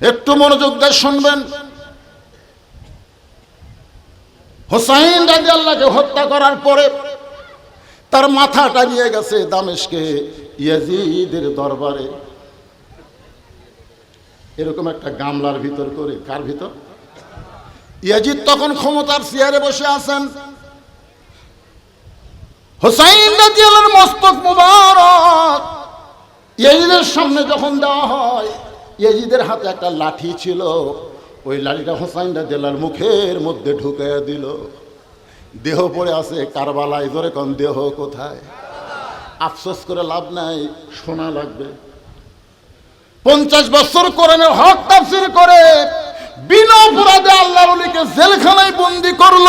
একটু মনোযোগ দিয়ে শুনবেন। হোসাইন রাজি আল্লাহকে হত্যা করার পরে তার মাথাটা নিয়ে গেছে দামেশকে ইয়াজিদের দরবারে। এরকম একটা গামলার ভিতর করে, কার ভিতর? ইয়াজিদ তখন ক্ষমতার চেয়ারে বসে আছেন। হোসাইন রাজি আল্লাহর মস্তক মুবারক, ইয়াজিদের সামনে যখন দেওয়া হয় ইয়াজিদের হাতে একটা লাঠি ছিল। ওই লাঠিটা হোসাইন আল্লাহর মুখের মধ্যে ঢুকে দিল। দেহ পড়ে আছে কারবালায় ধরে কোন, দেহ কোথায়? আফসোস করে লাভ নাই শোনা লাগবে। পঞ্চাশ বছর কোরআনের হক তাফসির করে বিনা অপরাধে আল্লাহ অলিকে জেলখানায় বন্দি করল।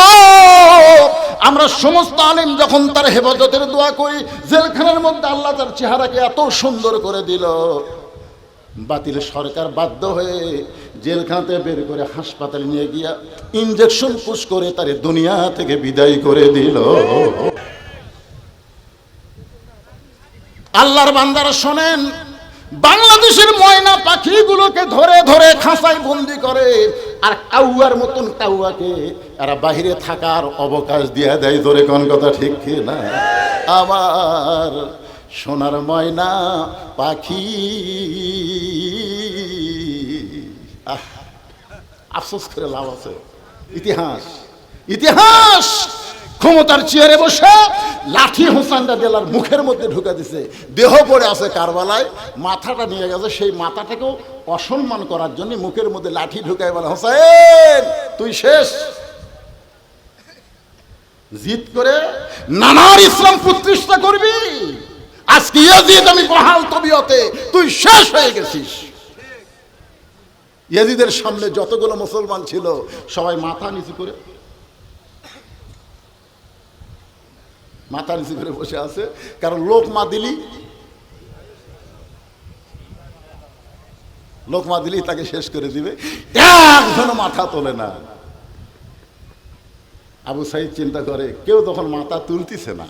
আমরা সমস্ত আলিম যখন তার হেফাজতের দোয়া করি, জেলখানার মধ্যে আল্লাহ তার চেহারাকে এত সুন্দর করে দিল। বাতিল সরকার বাধ্য হয়ে জেলখানাতে বের করে হাসপাতালে নিয়ে গিয়া ইঞ্জেকশন পুশ করে তারে দুনিয়া থেকে বিদায় করে দিল। আল্লাহর বান্দারা শোনেন, বাংলাদেশের ময়না পাখিগুলোকে ধরে ধরে খাঁচায় বন্দি করে, আর কাউয়ার মতন কাউয়াকে এরা বাহিরে থাকার অবকাশ দিয়ে দেয়। ধরে কোন কথা ঠিক না আবার সোনার ময়না পাখি। আফসোস করে লাভ আছে। ইতিহাস ইতিহাস! ক্ষমতার চেয়ারে বসে লাঠি হোসানটা জেলার মুখের মধ্যে ঢুকে দিছে। দেহ পড়ে আছে কারবালায়, মাথাটা নিয়ে গেছে সেই মাথাটাকেও অসম্মান করার জন্য মুখের মধ্যে লাঠি ঢুকায় বলে, হোসেন, তুই শেষ। জিত করে নানার ইসলাম প্রতিষ্ঠা করবি। আজকে ইয়াজিদ, আমি বহাল তবিয়তে, তুই শেষ হয়ে গেছিস। ইয়াজিদের সামনে যতগুলো মুসলমান ছিল, সবাই মাথা নিচু করে, মাথা নিচু করে বসে আছে। কারণ লোক মা দিলি, লোক মা দিলি তাকে শেষ করে দিবে। একজনও মাথা তোলে না। আবু সাইদ চিন্তা করে, কেউ তখন মাথা তুলতিছে না।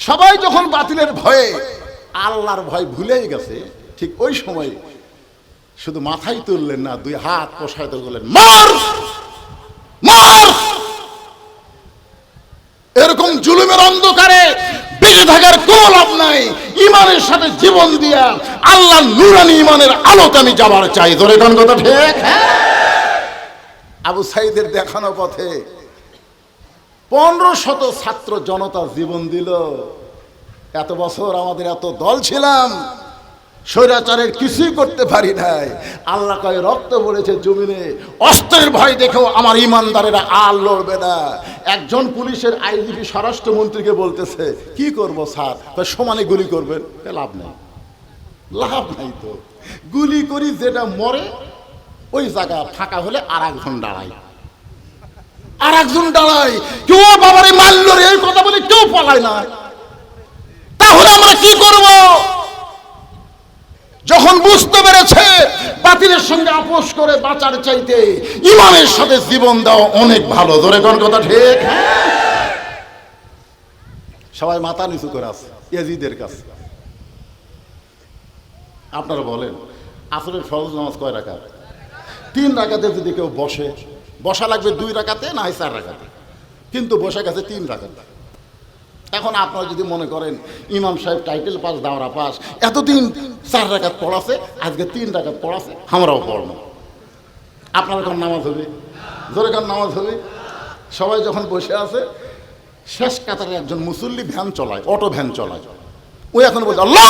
সবাই যখন বাতিলের ভয়ে আল্লাহর ভয় ভুলেই গেছে, ঠিক ওই সময় শুধু মাথাই তুললেন না, দুই হাত প্রসারিত করলেন মার! মার! এরকম জুলুমের অন্ধকারে বেঁচে থাকার কোনো লাভ নাই। ইমানের সাথে জীবন দিয়া আল্লাহ নুরানি ইমানের আলোতে আমি যাবার চাই। ধরে কোন কথা ঠিক? আবু সাইদের দেখানো পথে পনেরো শত ছাত্র জনতা জীবন দিল। এত বছর আমাদের এত দল ছিলাম, স্বৈরাচারের কিছুই করতে পারি নাই। আল্লাহ কয়, রক্ত পড়েছে জমিনে, অস্ত্রের ভয় দেখেও আমার ইমানদারেরা আর লড়বে না। একজন পুলিশের আইজিপি স্বরাষ্ট্রমন্ত্রীকে বলতেছে, কি করব স্যার? সমানে গুলি করবেন। লাভ নেই। লাভ নাই তো। গুলি করি, যেটা মরে, ওই জায়গা ফাঁকা হলে আর এক ঘণ্টা দাঁড়ায়। আর একজন দাঁড়ায়। কেউ বাবারে মারল রে, এই কথা বলে কেউ পালায় না। তাহলে আমরা কি করব? যখন বুঝতে পেরেছে বাতিলের সঙ্গে আপোষ করে বাঁচার চাইতে ইমানের সাথে জীবন দেওয়া অনেক ভালো। ধরে কোন কথা ঠিক? সবাই মাথা নিচু করে আছে, ইয়াজিদের কাছে। আপনারা বলেন আসলে ফরজ নামাজ কয় রাখাত তিন রাখাতে যদি কেউ বসে বসা লাগবে দুই রাখাতে না হয় চার রাখাতে কিন্তু বসে গেছে তিন রাখাতে এখন আপনারা যদি মনে করেন, ইমাম সাহেব টাইটেল পাস দাওরা পাস এতদিন চার রাখাত পড়াছে, আজকে তিন রাখাত পড়াছে, আমরাও পড়ব। আপনার এখন নামাজ হবে? জোরে কান নামাজ হবে? সবাই যখন বসে আছে, শেষ কাতারে একজন মুসল্লি ভ্যান চলায়, অটো ভ্যান চলায়। ওই এখন বলছে, আল্লাহ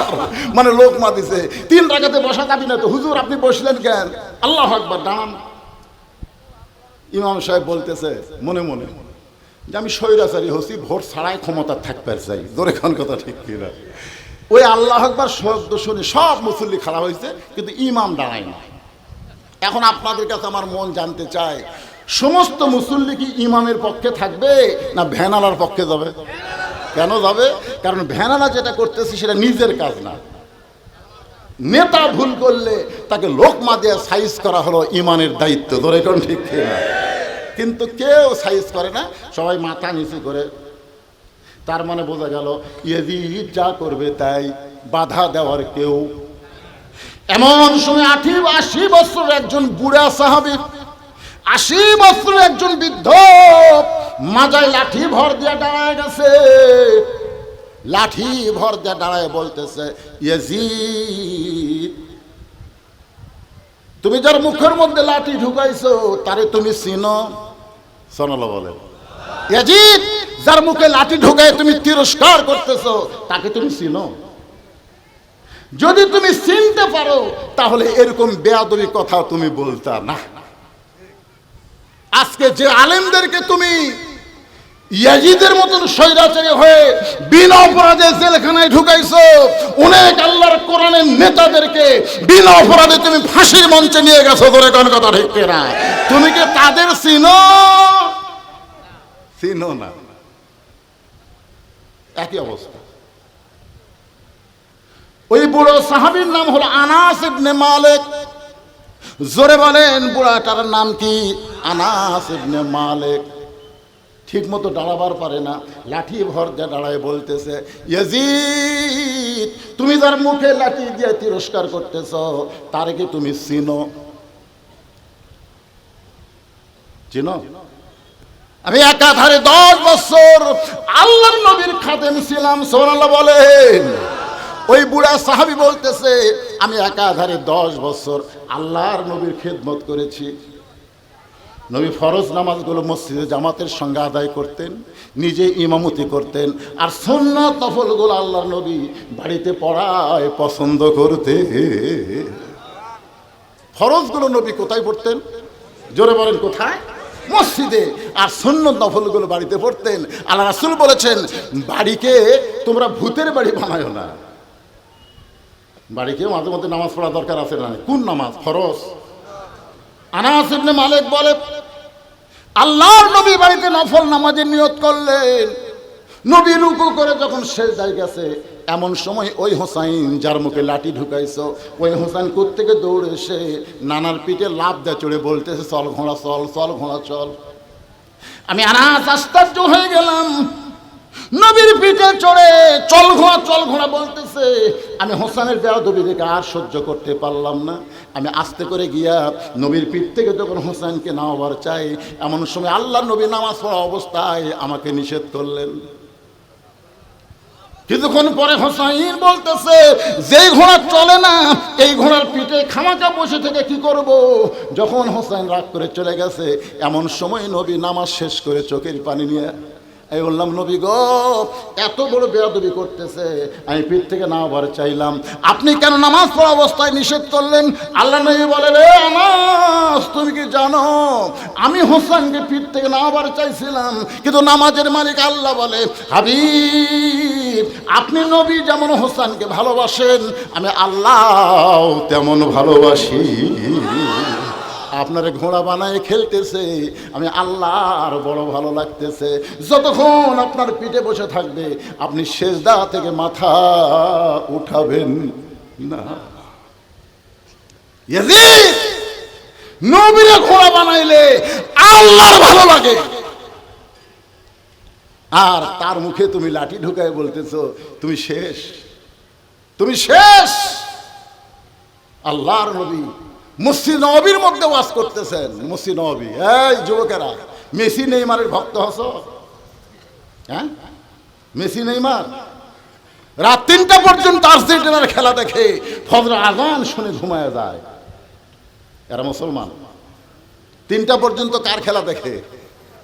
আকবার। মানে লোক মা দিছে তিন রাখাতে বসা যাবি না তো। হুজুর, আপনি বসলেন কেন? আল্লাহ আকবার, দাঁড়ান। ইমাম সাহেব বলতেছে, মনে মনে, যে আমি স্বৈরাচারী হচ্ছি ভোট ছাড়াই ক্ষমতা থাকতে চাই। দূরে খান কথা ঠিক কিনা? ওই আল্লাহ আকবার শব্দ শুনে সব মুসল্লি খারাপ হয়েছে, কিন্তু ইমাম দাঁড়ায় না এখন আপনাদের কাছে আমার মন জানতে চায়, সমস্ত মুসল্লি কি ইমামের পক্ষে থাকবে না ভ্যানালার পক্ষে যাবে? কেন যাবে? কারণ ভ্যানালা যেটা করতেছে সেটা নিজের কাজ না। নেতা ভুল করলে তাকে লোকমা দিয়ে সাইজ করা হলো ইমানের দায়িত্ব, ধরে কোন ঠিক না কিন্তু কেউ সাইজ করে না, সবাই মাথা নিচু করে। তার মানে বোঝা গেল, ইয়েজিদ যা করবে তাই বাধা দেওয়ার কেউ। এমন সময় আঠি আশি বছর একজন বুড়া সাহাবি আশি বছর একজন বৃদ্ধ মাজায় লাঠি ভর দিয়ে দাঁড়ায় গেছে। লাঠি ভর দিয়ে দাঁড়ায় বলতেছে তুমি যার মুখের মধ্যে লাঠি ঢুকাইছো, তারে তুমি চিনো? সোনালো বলে, ইয়াজিদ, যার মুখে লাঠি ঢুকায় তুমি তিরস্কার করতেছো, তাকে তুমি চিনো? যদি তুমি চিনতে পারো, তাহলে এরকম বেয়াদবি কথা তুমি বলতা না। আজকে যে আলেমদেরকে তুমি ইয়াজিদের মতন স্বৈরাচারী হয়ে বিনা অপরাধে জেলখানায় ঢুকাইছো, অনেক আল্লাহর কোরআনের নেতাদেরকে বিনা অপরাধে তুমি ফাঁসির মঞ্চে নিয়ে গেছো ধরে কোন কথা ঠিক না তুমি কি তাদের চিনো? চিনো না। একই অবস্থা। ওই বুড়ো সাহাবীর নাম হলো আনাস ইবনে মালিক। জোরে বলেন, বুড়াটার নাম কি? আনাস ইবনে মালিক। ঠিক মতো দাঁড়াবার পারে না। লাঠি ভর দিয়ে দাঁড়ায় বলতেছে, ইয়াজিদ, তুমি যার মুখে লাঠি দিয়ে তিরস্কার করতেছ, তার কি তুমি চিনো? চিনো? আমি একাধারে দশ বছর আল্লাহ নবীর খাদেম ছিলাম সোনাল্লাহ বলেন। ওই বুড়া সাহাবি বলতেছে, আমি একাধারে দশ বছর আল্লাহর নবীর খেদমত করেছি। নবী ফরজ নামাজগুলো মসজিদে জামাতের সঙ্গে আদায় করতেন, নিজে ইমামতি করতেন, আর সন্ন্যত তফলগুলো আল্লাহর নবী বাড়িতে পড়ায় পছন্দ করতে ফরজগুলো নবী কোথায় পড়তেন? জোরে বলেন কোথায়? মসজিদে। আর সন্ন্যত নফলগুলো বাড়িতে পড়তেন। আল্লাহ রাসুল বলেছেন, বাড়িকে তোমরা ভূতের বাড়ি বানায় না। বাড়িকে মাঝে মধ্যে নামাজ পড়া দরকার আছে না? কোন নামাজ? ফরজ? আনাস ইবনে মালিক বলে, আল্লাহর নবী বাড়িতে নফল নামাজের নিয়ত করলেন। নবী রুকু করে যখন শেষ যায় গেছে, এমন সময় ওই হোসাইন যার মুখে লাঠি ঢুকাইছো, ওই হোসাইন থেকে দৌড়ে এসে নানার পিঠে লাভ দেয় চড়ে বলতেছে, চল ঘোড়া, চল চল ঘোড়া, চল। আমি আনাস আশ্চর্য হয়ে গেলাম। নবীর পিঠে চড়ে চল ঘোড়া চল ঘোড়া বলতেছে। আমি হোসানের বেয়াদবি দেখে আর সহ্য করতে পারলাম না। আমি আস্তে করে গিয়া নবীর পিঠ থেকে যখন হোসেনকে নামাবার চাই, এমন সময় আল্লাহ নবী নামাজ পড়া অবস্থায় আমাকে নিষেধ করলেন। কিছুক্ষণ পরে হোসাইন বলতেছে, যেই ঘোড়া চলে না, এই ঘোড়ার পিঠে খামাকা বসে থেকে কি করব? যখন হোসাইন রাগ করে চলে গেছে, এমন সময় নবী নামাজ শেষ করে চোখের পানি নিয়ে আমি বললাম, নবী গো, এত বড় বেয়াদবি করতেছে। আমি পিঠ থেকে না নামাবার চাইলাম। আপনি কেন নামাজ পড়া অবস্থায় নিষেধ করলেন? আল্লাহ নবী বলে রে নামাজ, তুমি কি জানো? আমি হোসেনকে পিঠ থেকে না নামাবার চাইছিলাম, কিন্তু নামাজের মালিক আল্লাহ বলে, হাবিব, আপনি নবী যেমন হোসেনকে ভালোবাসেন, আমি আল্লাহ তেমন ভালোবাসি। আপনারে ঘোড়া বানায় খেলতেছে, আমি আল্লাহর বড় ভালো লাগতেছে। যতক্ষণ আপনার পিঠে বসে থাকবে, আপনি শেষদা থেকে মাথা উঠাবেন না। নবীরে ঘোড়া বানাইলে আল্লাহর ভালো লাগে। আর তার মুখে তুমি লাঠি ঢুকায় বলতেছো, তুমি শেষ তুমি শেষ। আল্লাহর নবী মসজিদ নবীর মধ্যে ওয়াজ করতেছেন, মসজিদ নবী। এই যুবকেরা, মেসি, নেইমারের ভক্ত হস? হ্যাঁ? Messi, Neymar? রাত তিনটা পর্যন্ত আর্জেন্টিনার খেলা দেখে ফজর আজান শুনে ঘুমায় যায়। এরা মুসলমান। তিনটা পর্যন্ত কার খেলা দেখে?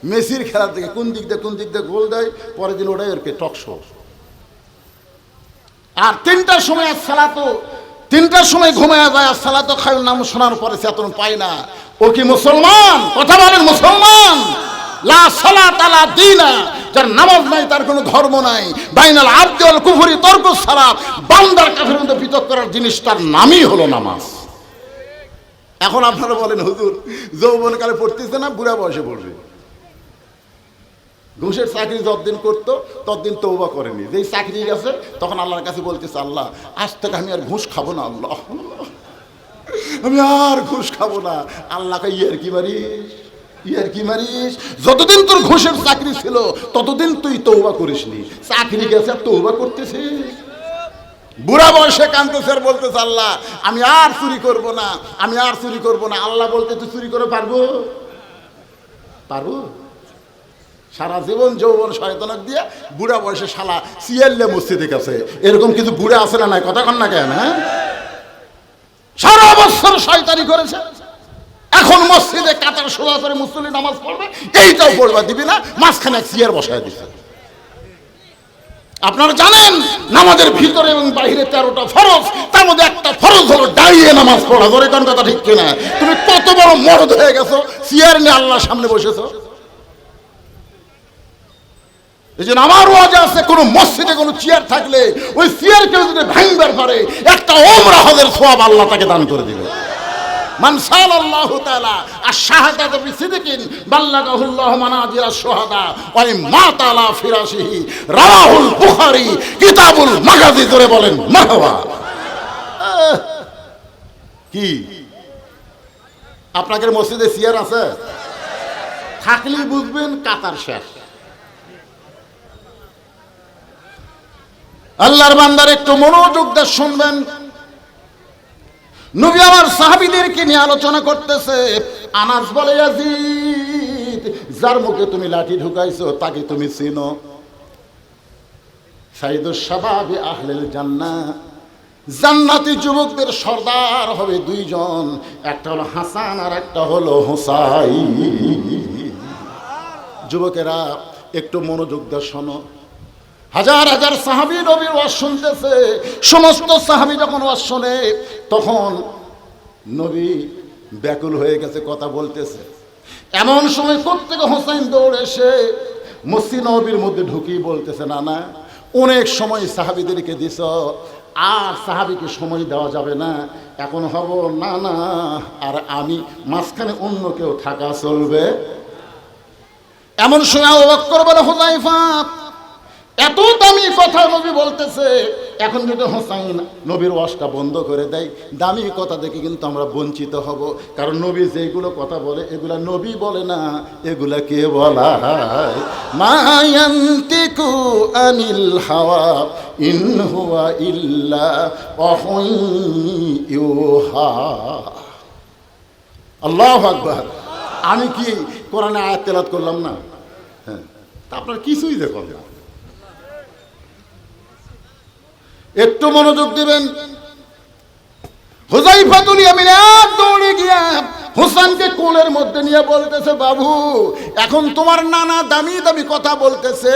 মেসির খেলা দেখে। কোন দিক দিয়ে, কোন দিক দিয়ে গোল দেয়? পরের দিন ওটাই ওরকে টক শো। আর তিনটার সময় সালা তো তিনটার সময় ঘুমায় যায় আর সালা তো খায়ুর নাম শোনার পরে চেতন পায় না। ও কি মুসলমান? কথা বলেন, মুসলমান? লা সালা তালা দিনা। যার নামাজ নাই, তার কোনো ধর্ম নাই। বাইনাল আব্দুল কুফরি, তর্ক সালাত। বান্দার কাফের মধ্যে পৃথক করার জিনিসটার নামই হলো নামাজ। এখন আপনারা বলেন, হুজুর, যৌবনকালে পড়তেছে না, বুড়া বয়সে পড়বে? ঘুষের চাকরি যতদিন করতো, ততদিন তৌবা করেনি। যেই চাকরি গেছে, তখন আল্লাহর কাছে বলতেছে, আল্লাহ, আজ থেকে আমি আর ঘুষ খাব না, আল্লাহ। আমি আর ঘুষ খাব না। আল্লাহকে ইয়ার কি মারিস? ইয়ার কি মারিস? যতদিন তোর ঘুষের চাকরি ছিল, ততদিন তুই তৌবা করিসনি। চাকরি গেছে আর তৌবা করতেছিস? বুড়া বয়সে কান্দতেছে আর বলতেছে, আল্লাহ, আমি আর চুরি করব না, আমি আর চুরি করব না। আল্লাহ বলতে, তুই চুরি করে পারব? পারব। সারা জীবন যৌবন শয়তনক দিয়ে বুড়া বয়সে শালা সিয়াল্লে মসজিদে গেছে এরকম কিছু বুড়া আছে না নাই? কথা কন না কেন হ্যাঁ? সারা বছর শয়তানি করেছে। এখন মসজিদে কাতার সোজা করে মুসলিম নামাজ পড়বে, এইটাও পড়বা দিবি না, মাঝখানে এক সিয়ার বসায় দিছে। আপনারা জানেন, নামাজের ভিতরে এবং বাইরে তেরোটা ফরজ, তার মধ্যে একটা ফরজ হলো দাঁড়িয়ে নামাজ পড়া। ধরে কোন কথা ঠিক কিনা? তুমি কত বড় মরদ হয়ে গেছো সিয়ার নিয়ে আল্লাহর সামনে বসেছো। এই জন্য আমার আছে মসজিদে কোনো চেয়ার থাকলে ওই চেয়ার কেউ যদি ভাঙবার একটা সোয়াব আল্লাহ তাকে দান করে দিবে। মা তাআলা ফিরাশিহি, রাওয়াহুল বুখারী, কিতাবুল মাগাজি বলেন মারহাবা কি? আপনাদের মসজিদে চেয়ার আছে? থাকলেই বুঝবেন কাতার শেষ। আল্লাহর বান্দার একটু মনোযোগ দিয়ে শুনবেন। নবী আমার সাহাবীদেরকে নিয়ে আলোচনা করতেছে, আনাস বলে, ইয়াজিদ, যার মুখে তুমি লাঠি ঢুকাইছো, তাকে তুমি চিনো। সাইদুস শাবাবি আহলেল জান্নাহ, জান্নাতি যুবকদের সর্দার হবে দুইজন, একটা হলো হাসান আর একটা হলো হোসাই যুবকেরা, একটু মনোযোগ দিয়ে শোনো। হাজার হাজার সাহাবি নবীর ওয়াজ শুনতেছে। সমস্ত সাহাবি যখন ওয়াজ শোনে, তখন নবী ব্যাকুল হয়ে গেছে, কথা বলতেছে। এমন সময় প্রত্যেকে হোসাইন দৌড়ে এসে মসজিদ নবীর মধ্যে ঢুকিয়ে বলতেছে না না অনেক সময় সাহাবিদেরকে দিছ, আর সাহাবিকে সময় দেওয়া যাবে না। এখন হব, না না, আর আমি মাঝখানে অন্য কেউ থাকা চলবে। এমন সময় অবাক করবে না হোসাইফা এত দামি কথা নবী বলতেছে। এখন যদি হোসাইন নবীর ওয়াজটা বন্ধ করে দেয়, দামি কথা দেখে কিন্তু আমরা বঞ্চিত হব। কারণ নবী যেগুলো কথা বলে, এগুলা নবী বলে না, এগুলা কে বলা মায়ান্তিকু আনিল হাওয়া, ইন ইল্লা ইউহা আল্লাহ আকবার। আমি কি কোরআনে আয়াত তেলাত করলাম না? হ্যাঁ। তা আপনার কিছুই দেখুন না। একটু মনোযোগ দিবেন। হুজাইফাতুল আমি এক দৌড়ে গিয়া হোসেনকে কোলের মধ্যে নিয়ে বলতেছে, বাবু, এখন তোমার নানা দামি দামি কথা বলতেছে।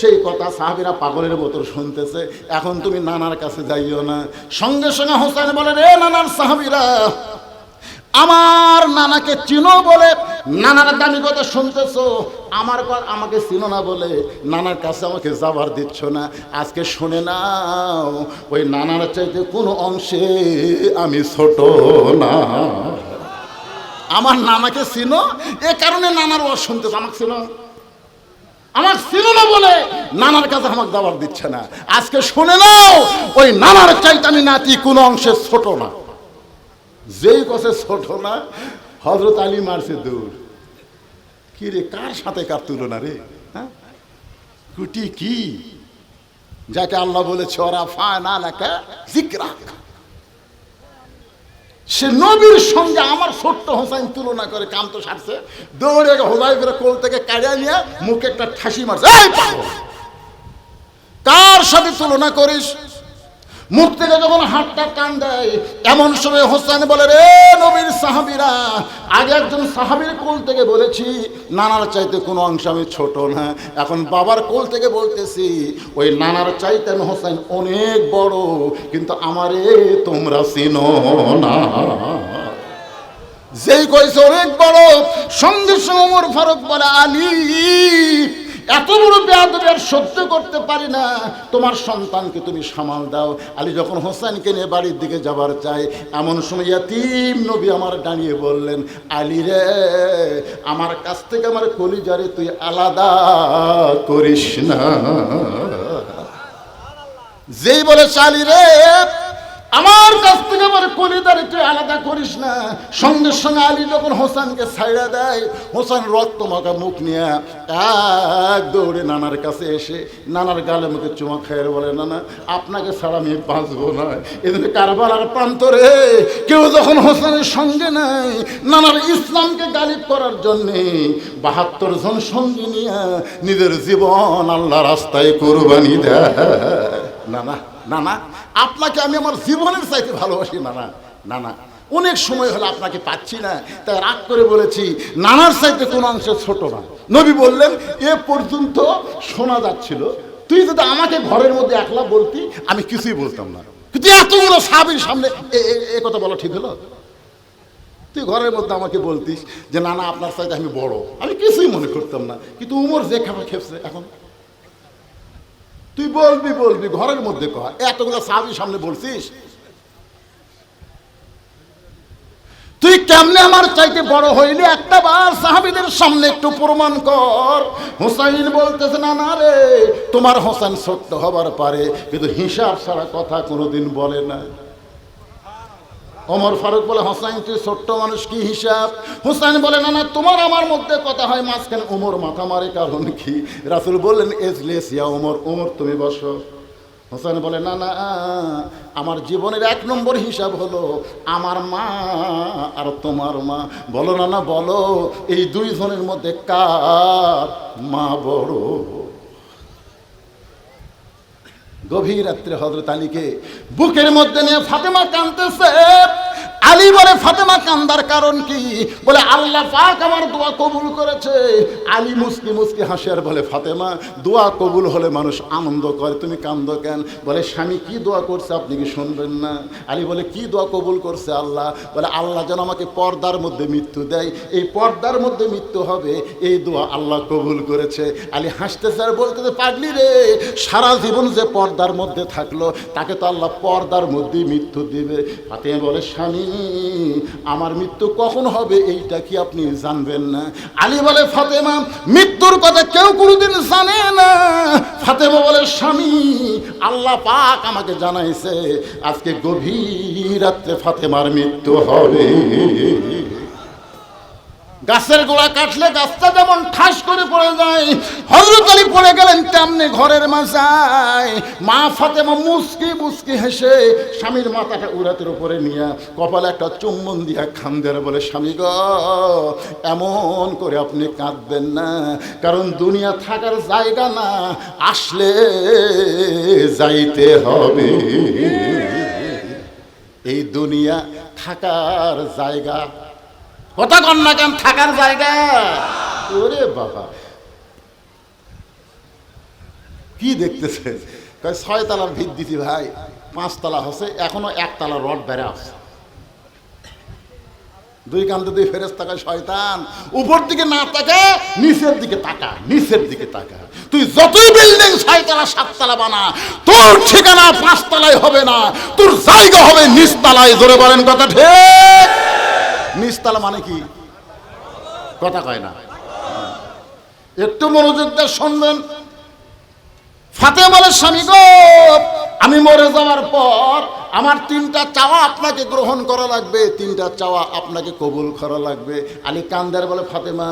সেই কথা সাহাবিরা পাগলের মতো শুনতেছে। এখন তুমি নানার কাছে যাইও না। সঙ্গে সঙ্গে হোসেন বলে রে নানার সাহাবিরা আমার নানাকে চিনো বলে, নানার দামি কথা শুনতেছ? আমার আমাকে চিনো না বলে, নানার কাছে আমাকে যাবার দিচ্ছ না। আজকে শুনে নাও, ওই নানার চাইতে কোনো অংশে আমি ছোট না। আমার নানাকে চিনো? এ কারণে নানার ওয়াজ শুনতেছ, আমাকে চিনো? আমার ছিল না বলে, নানার কাছে আমাকে যাবার দিচ্ছে না। আজকে শুনে নাও, ওই নানার চাইতে আমি নাতি কোনো অংশে ছোট না। যেই কষে ছোট না হজরত আলী মারছে দূর। কি রে, কার সাথে কার তুলনা রে হ্যাঁ? কুটি কি? যাকে আল্লাহ বলেছে ওরা ফায়না লেখা জিকরাক সে নবীর সঙ্গে আমার ছোট্ট হোসাইন তুলনা করে কাম তো সারছে। দৌড়ে হোসাই ফেরে কোল থেকে কাড়িয়া নিয়ে মুখে একটা ঠাসি মারছে কার সাথে তুলনা করিস? মুখ যখন হাতটা টান দেয়, এমন সময় হোসেন বলে, রে নবীর সাহাবিরা, আগে একজন সাহাবির কোল থেকে বলেছি, নানার চাইতে কোনো অংশ আমি ছোট না। এখন বাবার কোল থেকে বলতেছি, ওই নানার চাইতে আমি হোসেন অনেক বড়, কিন্তু আমারে তোমরা চিনো না। যেই কইছে অনেক বড়, সঙ্গে সঙ্গে ফারুক বলে, আলী এত বড় বেয়াদবি আর সহ্য করতে পারি না। তোমার সন্তানকে তুমি সামাল দাও। আলী যখন হোসেনকে নিয়ে বাড়ির দিকে যাবার চাই এমন সময় ইয়াতিম নবী আমার দাঁড়িয়ে বললেন, আলী রে, আমার কাছ থেকে আমার কলিজারে তুই আলাদা করিস না। যেই বলে চালি রে, আমার কাছ থেকে আমার কলিদারে তুই আলাদা করিস না। সঙ্গে সঙ্গে আলী যখন হোসেনকে ছাইড়া দেয়, হোসেন রক্ত মাখা মুখ নিয়ে এক দৌড়ে নানার কাছে এসে নানার গালে মুখে চুমা খাইয়ে বলে, নানা, আপনাকে ছাড়া আমি বাঁচবো না। এদিকে কারবার কারবালার প্রান্তরে কেউ যখন হোসেনের সঙ্গে নাই, নানার ইসলামকে গালিব করার জন্যে বাহাত্তর জন সঙ্গী নিয়ে নিজের জীবন আল্লাহ রাস্তায় কোরবানি দেয়। না না আপনাকে আমি আমার জীবনের চাইতে ভালোবাসি না না না না অনেক সময় হলো আপনাকে পাচ্ছি না। তাই রাগ করে বলেছি, নানার চাইতে কোনো অংশে ছোট না। নবী বললেন, এ পর্যন্ত শোনা যাচ্ছিল। তুই যদি আমাকে ঘরের মধ্যে একলা বলতি, আমি কিছুই বলতাম না। কিন্তু এতগুলো সাবির সামনে এ- কথা বলা ঠিক হলো? তুই ঘরের মধ্যে আমাকে বলতিস যে, না না, আপনার চাইতে আমি বড়। আমি কিছুই মনে করতাম না। কিন্তু উমর যে খাবার খেপছে এখন। তুই বলবি বলবি, ঘরের মধ্যে কর এতগুলো সাহাবির সামনে বলছিস তুই কেমনে আমার চাইতে বড় হইলি? একটা বার সাহাবিদের সামনে একটু প্রমাণ কর। হোসাইন বলতেছে, না না রে, তোমার হোসেন সত্য হবার পারে, কিন্তু হিসাব ছাড়া কথা কোনোদিন বলে না। ওমর ফারুক বলে হোসাইন তুই ছোট্ট মানুষ, কি হিসাব? হোসাইন বলে, না না, তোমার আমার মধ্যে কথা হয় মাঝখানে ওমর মাথা মারে কারণ কি? রাসুল বললেন, এজলেস ইয়া ওমর ওমর তুমি বসো। হোসেন বলে, না না, আমার জীবনের এক নম্বর হিসাব হলো আমার মা আর তোমার মা। বলো, না না, বলো, এই দুইজনের মধ্যে কার মা বড়? গভীর রাত্রে হজরত আলীকে বুকের মধ্যে নিয়ে ফাতেমা কানতেছে আলী বলে, ফাতেমা, কান্দার কারণ কি? বলে, আল্লাহ পাক আমার দোয়া কবুল করেছে। আলী মুসকি মুসকি বলে, ফাতেমা, দোয়া কবুল হলে মানুষ আনন্দ করে। তুমি কান্দ কেন? বলে, স্বামী, কি দোয়া করছে আপনি কি শুনবেন না? আলী বলে, কি দোয়া কবুল করছে আল্লাহ? বলে, আল্লাহ যেন আমাকে পর্দার মধ্যে মৃত্যু দেয়। এই পর্দার মধ্যে মৃত্যু হবে, এই দোয়া আল্লাহ কবুল করেছে। আলী হাসতেছে আর বলতেছে, পাগলি রে, সারা জীবন যে পর্দার মধ্যে থাকল, তাকে তো আল্লাহ পর্দার মধ্যেই মৃত্যু দিবে। ফাতেমা বলে, স্বামী, আমার মৃত্যু কখন হবে এইটা কি আপনি জানবেন না? আলী বলে, ফাতেমা, মৃত্যুর কথা কেউ কোনোদিন জানে না। ফাতেমা বলে, স্বামী, আল্লাহ পাক আমাকে জানাইছে, আজকে গভীর রাত্রে ফাতেমার মৃত্যু হবে। গাছের গোড়া কাটলে গাছটা যেমন ঠাস করে পড়ে যায়, হজরত আলী পড়ে গেলেন তেমনি ঘরের মাঝায়। মা ফাতেমা মুসকি মুসকি হেসে স্বামীর মাথাটা উড়াতের উপরে নিয়ে কপালে একটা চুম্বন দিয়া খান দেয় বলে, স্বামী গ, এমন করে আপনি কাঁদবেন না, কারণ দুনিয়া থাকার জায়গা না, আসলে যাইতে হবে। এই দুনিয়া থাকার জায়গা কথা কন না কেন থাকার জায়গা? ওরে বাবা। কি দেখতেছে? ছয় তলার ভিত দিছি ভাই। পাঁচ তলা হচ্ছে, এখনও একতলা রড বেড়ে আছে। দুই কান্তে দুই ফেরেস তাকায় শয়তান, উপর দিকে না তাকা, নিচের দিকে তাকা, নিচের দিকে তাকা। তুই যতই বিল্ডিং ছয়তলা, সাততলা বানা, তোর ঠিকানা পাঁচতলায় হবে না, তোর জায়গা হবে নিচতলায়। জোরে বলেন কথা ঠিক? নিচতলা মানে কি? কথা কয় না। একটু মনোযোগ দিয়ে শুনবেন। ফাতে বলে, স্বামী গো, আমি মরে যাওয়ার পর আমার তিনটা চাওয়া আপনাকে গ্রহণ করা লাগবে, তিনটা চাওয়া আপনাকে কবুল করা লাগবে। আলী কান্দার বলে, ফাতেমা,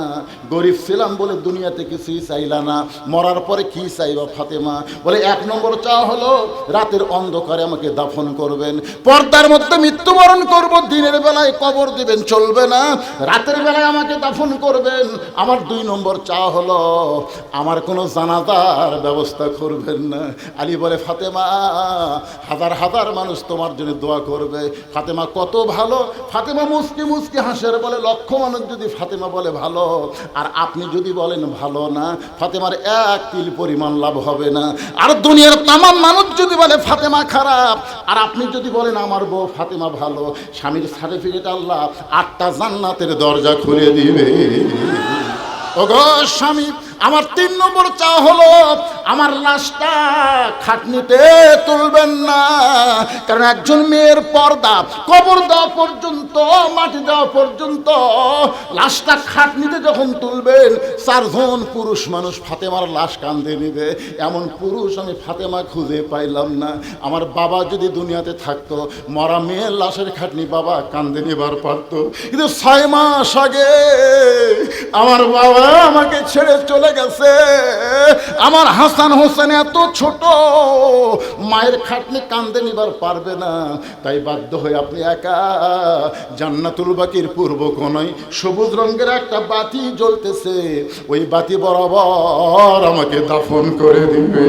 গরিব ছিলাম বলে দুনিয়াতে কিছুই চাইলা না। মরার পরে কি চাইবা ফাতেমা? বলে, এক নম্বর চাওয়া হলো, রাতের অন্ধকারে আমাকে দাফন করবেন। পর্দার মধ্যে মৃত্যুবরণ করব, দিনের বেলায় কবর দিবেন, চলবে না। রাতের বেলায় আমাকে দাফন করবেন। আমার দুই নম্বর চাওয়া হলো, আমার কোনো জানাজার ব্যবস্থা করবেন না। আলী বলে, ফাতেমা, হাজার হাজার মানুষ তোমার জন্য দোয়া করবে। ফাতেমা কত ভালো। ফাতেমা মুসকি মুসকি হাসের বলে, লক্ষ মানুষ যদি ফাতেমা বলে ভালো, আর আপনি যদি বলেন ভালো না, ফাতেমার এক তিল পরিমাণ লাভ হবে না। আর দুনিয়ার তামাম মানুষ যদি বলে, ফাতেমা খারাপ। আর আপনি যদি বলেন, আমার বউ ফাতেমা ভালো, স্বামীর সার্টিফিকেট আল্লাহ আটটা জান্নাতের দরজা খুলে দিবে। ওগো স্বামী আমার তিন নম্বর চা হলো, আমার লাশটা খাটনিতে তুলবেন না। কারণ একজন মেয়ের পর্দা, কবর দেওয়া পর্যন্ত, মাটি দেওয়া পর্যন্ত, লাশটা খাটনিতে যখন তুলবেন, চারজন পুরুষ মানুষ ফাতেমার লাশ কান্দে নিবে। এমন পুরুষ আমি ফাতেমা খুঁজে পাইলাম না। আমার বাবা যদি দুনিয়াতে থাকতো, মরা মেয়ের লাশের খাটনি বাবা কান্দে নেবার পারতো। কিন্তু ছয় মাস আগে আমার বাবা আমাকে ছেড়ে চলে গেছে। আমার হাসান হোসেন এত ছোট, মায়ের খাটনি কান্দে নিবার পারবে না। তাই বাধ্য হয়ে আপনি একা। জান্নাতুল বাকির পূর্ব কোনায় সবুজ রঙের একটা বাতি জ্বলতেছে। ওই বাতি বরাবর আমাকে দাফন করে দিবে।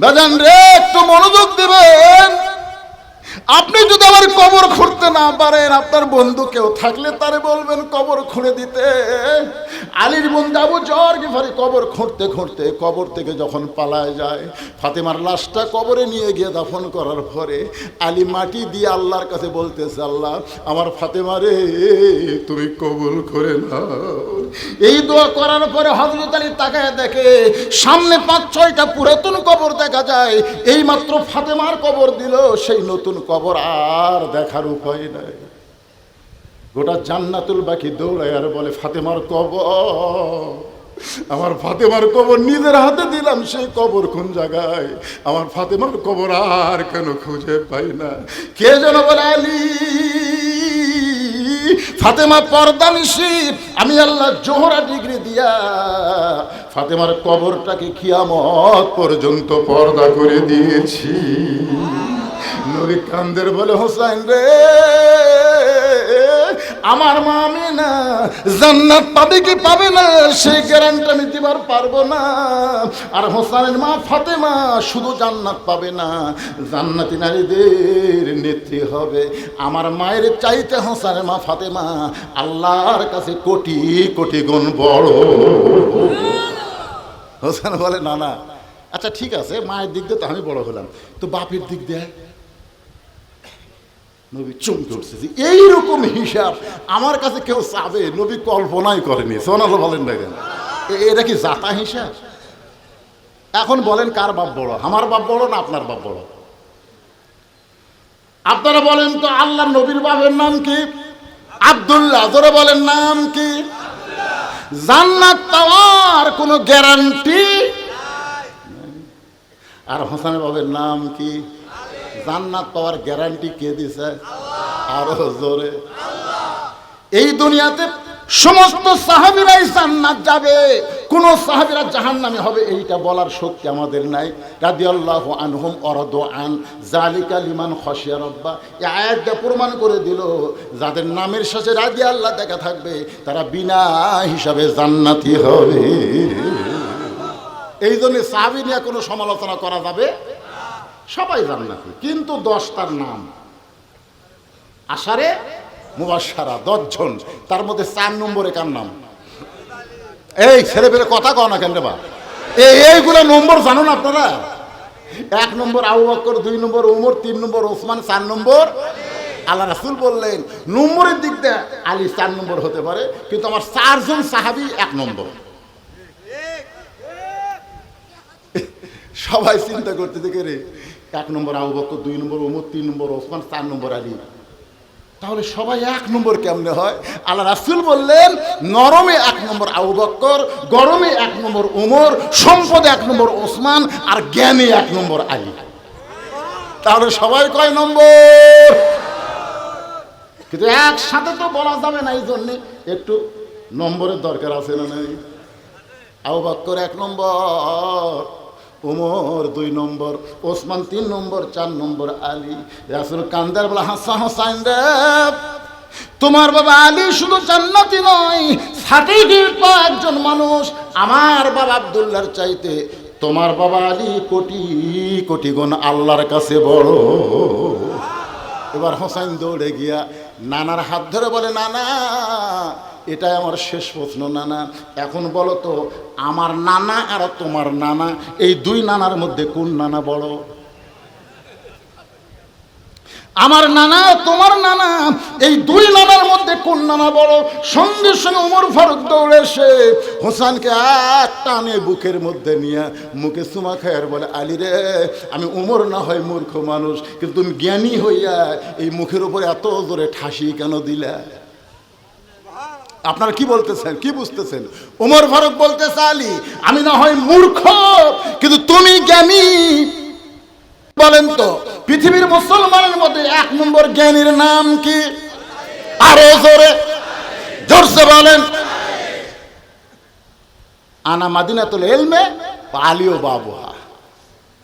বাজান রে, একটু মনোযোগ দিবেন। আপনি যদি আমার কবর খুঁড়তে না পারেন, আপনার বন্ধু কেউ থাকলে তারে বলবেন কবর খুঁড়ে দিতে। আলীর বন্ধু আবু জ্বর গিফারি কবর খুঁড়তে খুঁড়তে কবর থেকে যখন পালায় যায়, ফাতেমার লাশটা কবরে নিয়ে গিয়ে দাফন করার পরে আলী মাটি দিয়ে আল্লাহর কাছে বলতেছে, আল্লাহ, আমার ফাতেমা রে, তুমি কবুল করে নাও। এই দোয়া করার পরে হজরত আলী তাকায় দেখে, সামনে পাঁচ ছয়টা পুরাতন কবর দেখা যায়। এই মাত্র ফাতেমার কবর দিল, সেই নতুন কবর আর দেখার উপায় নাই। গোটা জান্নাতুল বাকি দৌড়ায় আর বলে, ফাতেমার কবর। আমার ফাতেমার কবর নিজের হাতে দিলাম, সেই কবর কোন জায়গায়? আমার ফাতেমার কবর আর কেন খুঁজে পাই না? কে যেন বলে ফাতেমা পর্দা নিশি আমি আল্লাহ জোহরা ডিগ্রি দিয়া ফাতেমার কবরটাকে কিয়ামত পর্যন্ত পর্দা করে দিয়েছি। নবী কান্দের বলে, হোসাইন রে, আমার মা আমি না জান্নাত পাবে কি পাবে না? সেই গ্যারান্টি আমি দিবার পারব না। আর হোসানের মা ফাতেমা শুধু জান্নাত পাবে না, জান্নাতি নারীদের নেত্রী হবে। আমার মায়ের চাইতে হোসানের মা ফাতেমা আল্লাহর কাছে কোটি কোটি গুণ বড়। হোসেন বলে, না না আচ্ছা ঠিক আছে, মায়ের দিক দিয়ে তো আমি বড় হলাম। তো বাপের দিক দিয়ে? নবী চমকে উঠছে এইরকম হিসাব আমার কাছে কেউ চাবে, নবী কল্পনাই করেনি। সোনাল বলেন না কেন? এটা কি জাতা হিসাব? এখন বলেন কার বাপ বড়? আমার বাপ বড় না আপনার বাপ বড়? আপনারা বলেন তো আল্লাহ নবীর বাপের নাম কি? আব্দুল্লাহ। ধরে বলেন নাম কি? জান্নাত পাওয়ার কোনো গ্যারান্টি আর হোসেনের বাবের নাম কি? জান্নাত পাওয়ার গ্যারান্টি কে দিছে? আরও জোরে। এই দুনিয়াতে সমস্ত সাহাবিরাই জান্নাত যাবে। কোন সাহাবিরা জাহান্নামে হবে, এইটা বলার শক্তি আমাদের নাই। রাদিয়াল্লাহু আনহুম অরদ আন জালিকা লিমান খসিয়া রব্বা। এই আয়াতটা প্রমাণ করে দিল, যাদের নামের শেষে রাজি আল্লাহ দেখা থাকবে, তারা বিনা হিসাবে জান্নাতি হবে। এই জন্য সাহাবি নিয়ে কোনো সমালোচনা করা যাবে সবাই জান্নাতি কিন্তু দশটার নাম। আষাঢ়ে মুবাসারা দশজন। তার মধ্যে চার নম্বরে কার নাম? এই ছেলে পেলে কথা কও না কেন রে বা এই এইগুলো নম্বর জানুন আপনারা। এক নম্বর আবু বকর দুই নম্বর উমর, তিন নম্বর ওসমান, চার নম্বর আল্লাহ রাসুল বললেন, নম্বরের দিক দিয়ে আলী চার নম্বর হতে পারে, কিন্তু আমার চারজন সাহাবি এক নম্বর। সবাই চিন্তা করতে দেখে রে এক নম্বর আবু বকর দুই নম্বর উমর, তিন নম্বর ওসমান, চার নম্বর আলী। তাহলে সবাই এক নম্বর কেমনে হয়? আল্লাহ রাসুল বললেন, নরমে এক নম্বর আবু বক্কর, গরমে এক নম্বর উমর, সম্পদে এক নম্বর ওসমান আর জ্ঞানে এক নম্বর আলী। তাহলে সবাই কয় নম্বর? কিন্তু একসাথে তো বলা যাবে না এই জন্যে। একটু নম্বরের দরকার আছে না নাই? আবু বক্কর এক নম্বর। উমর দুই নম্বর, ওসমান তিন নম্বর, চার নম্বর আলী। রাসুল কান্দার বলা হাসা হাসাইন রে, তোমার বাবা আলী শুধু জান্নাতি নয় সার্টিফিকেট পাওয়া একজন মানুষ। আমার বাবা আবদুল্লার চাইতে তোমার বাবা আলী কোটি কোটি গুণ আল্লাহর কাছে বড়। এবার হোসাইন দৌড়ে গিয়া নানার হাত ধরে বলে, নানা, এটাই আমার শেষ প্রশ্ন, নানা। এখন বলো তো, আমার নানা আর তোমার নানা, এই দুই নানার মধ্যে কোন নানা বড়? আমার নানা, তোমার নানা, এই দুই নানার মধ্যে কোন নানা বড়? সঙ্গে সঙ্গে উমর ফারুক দৌড়ে এসে হোসানকে আর টানে বুকের মধ্যে নিয়ে, মুখে সুমা খায়ার বলে, আলী রে, আমি উমর না হয় মূর্খ মানুষ, কিন্তু তুমি জ্ঞানী হইয়া এই মুখের উপরে এত জোরে ঠাসি কেন দিলা? আপনারা কি বলতেছেন? কি বুঝতেছেন? উমর ফারুক বলতেছে, আলী, আমি না হয় মূর্খ, কিন্তু তুমি জ্ঞানী। বলেন তো, পৃথিবীর মুসলমানের মধ্যে এক নম্বর জ্ঞানীর নাম কি? আরও জোরে, জোরসে বলেন। আনা মাদিনাতুল এলমে আলিও বাবুহা।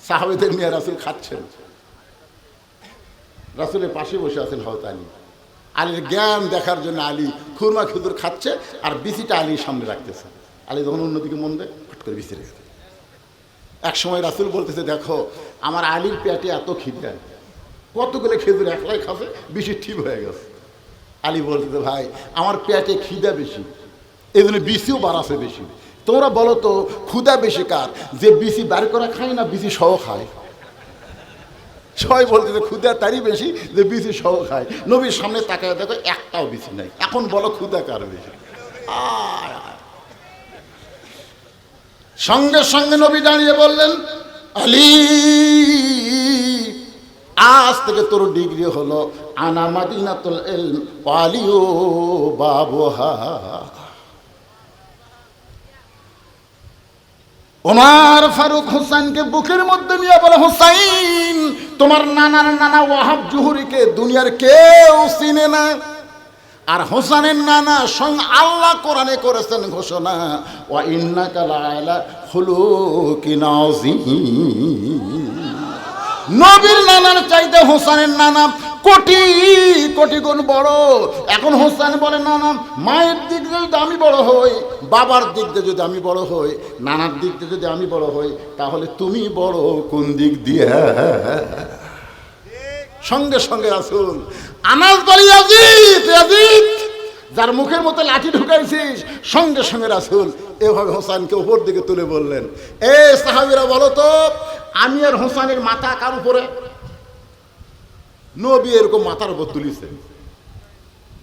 সাহাবেদের নিয়ে রাসুল খাচ্ছেন। রাসুলের পাশে বসে আছেন হয়তো আলী। আলীর জ্ঞান দেখার জন্য আলী খুরমা খুদুর খাচ্ছে আর বিসিটা আলীর সামনে রাখতেছে। আলী যখন অন্যদিকে মন দেয়, ফট করে বিসি রেখে। এক সময় রাসুল বলতেছে, দেখো, আমার আলীর পেটে এত খিদে। কতগুলো খেজুর একলাই খাবে? বেশি ঠিক হয়ে গেছে। আলী বলতেছে, ভাই, আমার পেটে খিদা বেশি। এই জন্য বিসিও বাড়াছে বেশি। তোমরা বলো তো ক্ষুদা বেশি কার? যে বিসি বার করা খায় না, বিসি সহ খায়। সবাই বলতেছে ক্ষুদা তারই বেশি যে বিসি সহ খায়। নবীর সামনে তাকায় দেখো, একটাও বিসি নাই। এখন বলো ক্ষুদা কার বেশি? আয়। সঙ্গে সঙ্গে নবী দাঁড়িয়ে বললেন, আলী, আজ থেকে তোর ডিগ্রি হলো আনা মাদিনাতুল ইলম আলিও বাবুহা ওমার ফারুক হোসেনকে বুকের মধ্যে নিয়ে বলে, হোসাইন, তোমার নানার নানা ওয়াহাব জুহুরিকে দুনিয়ার কেউ চিনে না। আর হোসেনের নানা সং আল্লাহ কোরআনে করেছেন ঘোষণা ও ইন্না কালা হলো কি নবীর নানার চাইতে হোসেনের নানা কোটি কোটি গুণ বড়। এখন হোসেন বলে, নানা, মায়ের দিক দিয়ে যদি আমি বড় হই, বাবার দিক দিয়ে যদি আমি বড় হই, নানার দিক দিয়ে যদি আমি বড় হই, তাহলে তুমি বড় কোন দিক দিয়ে? সঙ্গে সঙ্গে আসুন আনাজ আজিত যার মুখের মতো লাঠি ঢুকাইছিস, সঙ্গে সঙ্গে রাসুল এভাবে হোসানকে উপর দিকে তুলে বললেন, এ সাহাবিরা বলো তো, আমি আর হোসানের মাথা কার উপরে? নবী এরকম মাথার উপর তুলিছেন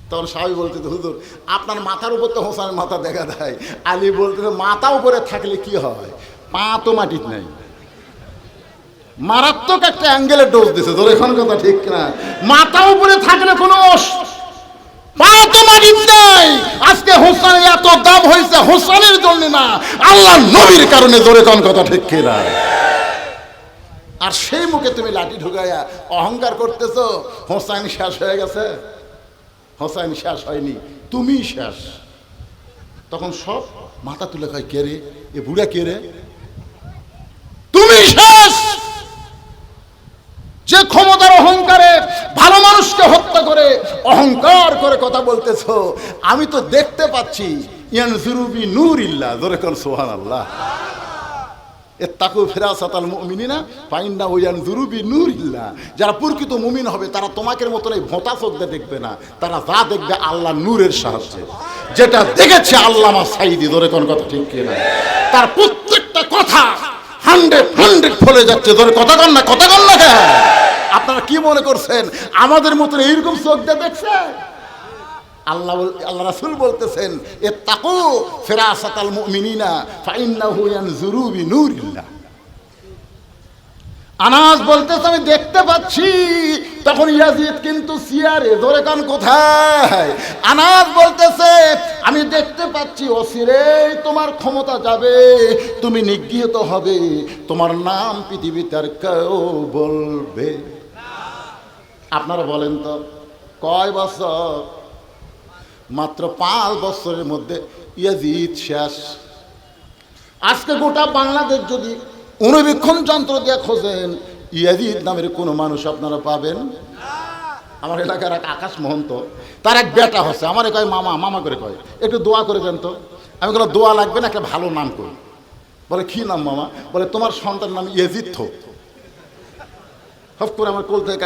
তখন সাহাবি বলতে হুজুর, আপনার মাথার উপর তো হোসানের মাথা দেখা দেয় আলী বলতে মাথা উপরে থাকলে কি হয়? পা তো মাটির নাই। মারাত্মক একটা অ্যাঙ্গেলের ডোজ দিছে, তোর এখন কথা ঠিক না মাথা উপরে থাকলে কোনো আজকে হোসানের এত দাম হয়েছে, হোসানের জন্য না। আল্লাহ নবীর কারণে জোরে কোন কথা ঠিক আর সেই মুখে তুমি লাঠি ঢুকাইয়া অহংকার করতেছো হোসাইন শেষ হয়ে গেছে? হোসাইন শেষ হয়নি, তুমি শেষ। তখন সব মাথা তুলে কয়, কে রে? এ বুড়া কে রে? তুমি শেষ! যে ক্ষমতার অহংকারে ভালো মানুষকে হত্যা করে অহংকার করে কথা বলতেছো, আমি তো দেখতে পাচ্ছি ইয়ান জুরুবি নূর আল্লাহ যারা প্রকৃত মুমিন হবে, তারা তোমাকের মতন এই ভোঁতা চোখ দেখবে না, তারা যা দেখবে আল্লাহ নূরের সাহায্যে। যেটা দেখেছে আল্লামা সাইদি ধরে কোন কথা ঠিক কিনা? তার প্রত্যেকটা কথা হান্ড্রেড হান্ড্রেড ফলে যাচ্ছে। ধরে কথা কন না, কথা কন না আপনারা কি মনে করছেন? আমাদের মতন এইরকম চোখ দিয়ে দেখছেন? আল্লাহ আল্লাহ রাসুল বলতেছেন এ তাকো তাকু ফেরাসাতাল মুমিনিনা, ফাইন্নাহু ইয়ানজুরু বিনূরিল্লাহ। আনাস বলতেছে, আমি দেখতে পাচ্ছি। তখন ইয়াজিদ কিন্তু সিয়ারে ধরে কান কোথায়? আনাস বলতেছে, আমি দেখতে পাচ্ছি, অসিরে, তোমার ক্ষমতা যাবে, তুমি নিগৃহীত হবে, তোমার নাম পৃথিবীতে আর কেউ বলবে আপনারা বলেন তো, কয় বছর? মাত্র পাঁচ বছরের মধ্যে ইয়াজিদ শেষ। আজকে গোটা বাংলাদেশ যদি অনুবীক্ষণ যন্ত্র দিয়ে খোঁজেন। ইয়াজিদ নামের কোনো মানুষ আপনারা পাবেন? আমার এলাকার এক আকাশ মহন্ত তার এক বেটা হচ্ছে। আমার কয়, মামা মামা করে কয়, একটু দোয়া করে দেন তো। আমি বললাম, দোয়া লাগবে না, একটা ভালো নাম করি। বলে, কি নাম মামা? বলে, তোমার সন্তান নাম ইয়াজিদ থো। হফ করে আমার কোল কয়,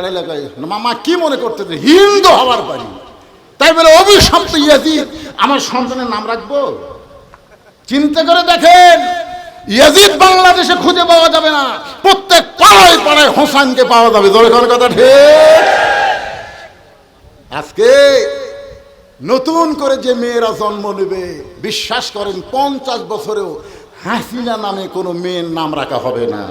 মামা, কি মনে করতেছে? হিন্দু হওয়ার পারি তাই বলে, অভিশপ্ত ইয়াজিদ, আমার সন্তানের নাম রাখব? চিন্তা করে দেখেন ইয়াজিদ বাংলাদেশে খুঁজে পাওয়া যাবে না। প্রত্যেক পাড়ায় পাড়ায় হোসানকে পাওয়া যাবে। জোরে কথা ঠিক? আজকে নতুন করে যে মেয়েরা জন্ম নেবে, বিশ্বাস করেন, পঞ্চাশ বছরেও হাসিনা নামে কোনো মেয়ের নাম রাখা হবে না।